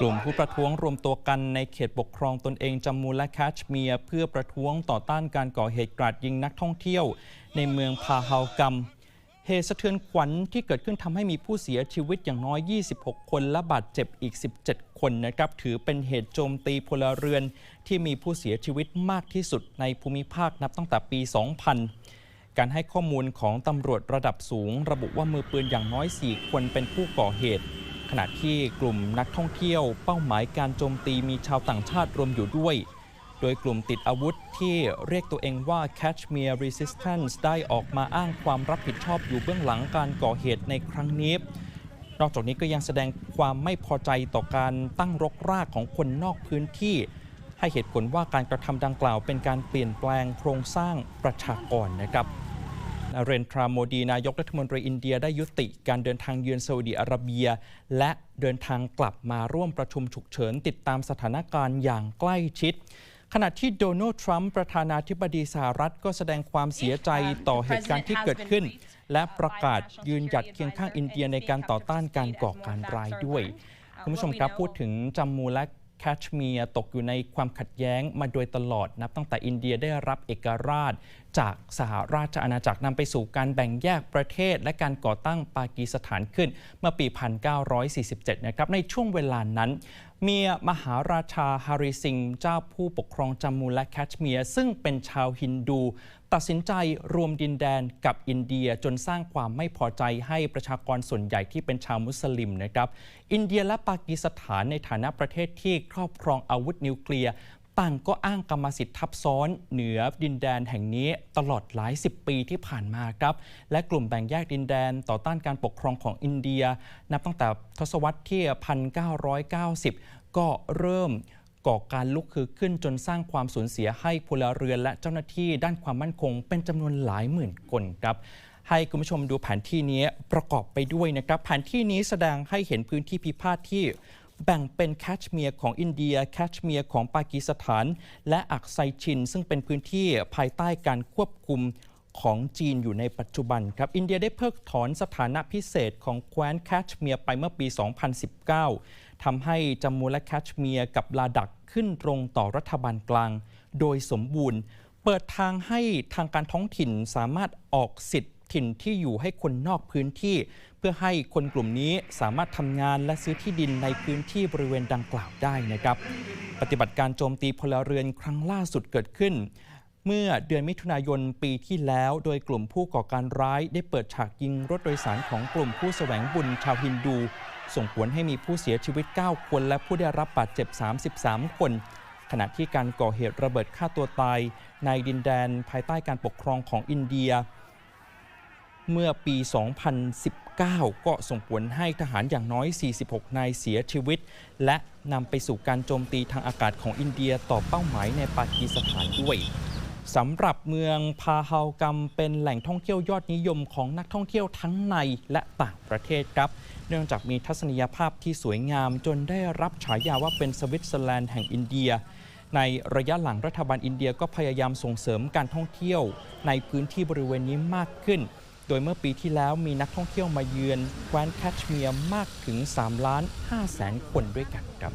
กลุ่มผู้ประท้วงรวมตัวกันในเขตปกครองตนเองจำมูและแคชเมียร์เพื่อประท้วงต่อต้านการก่อเหตุกราดยิงนักท่องเที่ยว ในเมืองพาฮาวกัมเหตุสะเทือนขวัญที่เกิดขึ้นทำให้มีผู้เสียชีวิตอย่างน้อย 26 คนและบาดเจ็บอีก 17 คนนะครับ ถือเป็นเหตุโจมตีพลเรือนที่มีผู้เสียชีวิตมากที่สุดในภูมิภาคนับตั้งแต่ปี 2000 การให้ข้อมูลของตำรวจระดับสูง ระบุว่ามือปืนอย่างน้อย 4 คนเป็นผู้ก่อเหตุ ขณะที่กลุ่มนักท่องเที่ยวเป้าหมายการโจมตีมีชาวต่างชาติรวมอยู่ด้วย โดยกลุ่มติดอาวุธที่เรียกตัวเองว่า Kashmir Resistance ได้ออกมาอ้างความรับผิดชอบอยู่เบื้องหลังการก่อเหตุในครั้งนี้ นอกจากนี้ก็ยังแสดงความไม่พอใจต่อการตั้งรกรากของคนนอกพื้นที่ ให้เหตุผลว่าการกระทำดังกล่าวเป็นการเปลี่ยนแปลงโครงสร้างประชากรนะครับ เรนทราโมดี นายกรัฐมนตรีอินเดียได้ยุติการเดินทางเยือนซาอุดิอาระเบีย และเดินทางกลับมาร่วมประชุมฉุกเฉิน ติดตามสถานการณ์อย่างใกล้ชิด ขณะที่โดนัลด์ทรัมป์ประธานาธิบดีสหรัฐก็แสดงความเสียใจต่อเหตุการณ์ที่เกิดขึ้น และประกาศยืนหยัดเคียงข้างอินเดียในการต่อต้านการก่อการร้ายด้วย คุณผู้ชมครับพูดถึงจัมมูและ แคชเมียร์ตกอยู่ในความขัดแย้งมาโดยตลอดนับตั้งแต่อินเดียได้รับเอกราช จากสหราชอาณาจักรนำไปสู่การแบ่งแยกประเทศ และการก่อตั้งปากีสถานขึ้นเมื่อปี 1947 นะครับในช่วงเวลานั้น เมียมหาราชาฮาริซิงห์เจ้าผู้ปกครองจามมูและแคชเมียร์ซึ่งเป็นชาวฮินดู ตัดสินใจรวมดินแดนกับอินเดียจนสร้างความไม่พอใจให้ประชากรส่วนใหญ่ที่เป็นชาวมุสลิมนะครับ อินเดียและปากีสถานในฐานะประเทศที่ครอบครองอาวุธนิวเคลียร์ ต่างก็อ้างกรรมสิทธิ์ทับซ้อนเหนือดินแดนแห่งนี้ตลอดหลายสิบปีที่ผ่านมาครับ และกลุ่มแบ่งแยกดินแดนต่อต้านการปกครองของอินเดีย นับตั้งแต่ทศวรรษที่ 1990 ก็เริ่มก่อการลุกคือขึ้นจนสร้างความสูญเสียให้พลเรือนและเจ้าหน้าที่ด้านความมั่นคง เป็นจำนวนหลายหมื่นคนครับให้คุณผู้ชมดูแผนที่นี้ประกอบไปด้วยนะครับ แผนที่นี้แสดงให้เห็นพื้นที่พิพาทที่ แบ่งเป็นแคชเมียร์ของอินเดีย แคชเมียร์ของปากีสถาน และอักไซชิน ซึ่งเป็นพื้นที่ภายใต้การควบคุมของจีนอยู่ในปัจจุบันครับ อินเดียได้เพิกถอนสถานะพิเศษของแคว้นแคชเมียร์ไปเมื่อปี 2019 ทำให้จัมมูและแคชเมียร์กับลาดักขึ้นตรงต่อรัฐบาลกลาง โดยสมบูรณ์ เปิดทางให้ทางการท้องถิ่นสามารถออกสิทธิ์ ถิ่นที่อยู่ให้คนนอกพื้นที่ เพื่อให้คนกลุ่มนี้สามารถทำงานและซื้อที่ดินในพื้นที่บริเวณดังกล่าวได้นะครับ ปฏิบัติการโจมตีพลเรือนครั้งล่าสุดเกิดขึ้น เมื่อเดือนมิถุนายนปีที่แล้ว โดยกลุ่มผู้ก่อการร้ายได้เปิดฉากยิงรถโดยสารของกลุ่มผู้แสวงบุญชาวฮินดู ส่งผลให้มีผู้เสียชีวิต 9 คนและผู้ได้รับบาดเจ็บ 33 คนขณะที่การก่อเหตุระเบิดฆ่าตัวตายในดินแดนภายใต้การปกครองของอินเดีย เมื่อปี 2019 ก็ส่งผลให้ทหารอย่างน้อย 46 นายเสียชีวิต และนำไปสู่การโจมตีทางอากาศของอินเดียต่อเป้าหมายในปากีสถานด้วยสำหรับเมืองพาฮาวกัมเป็นแหล่งท่องเที่ยวยอดนิยมของนักท่องเที่ยวทั้งในและต่างประเทศครับ เนื่องจากมีทัศนียภาพที่สวยงามจนได้รับฉายาว่าเป็นสวิตเซอร์แลนด์แห่งอินเดีย ในระยะหลังรัฐบาลอินเดียก็พยายามส่งเสริมการท่องเที่ยวในพื้นที่บริเวณนี้มากขึ้น โดยเมื่อปีที่แล้วมีนักท่องเที่ยวมาเยือนแคว้นแคชเมียร์มากถึง 3 ล้าน5แสนคนด้วยกันครับ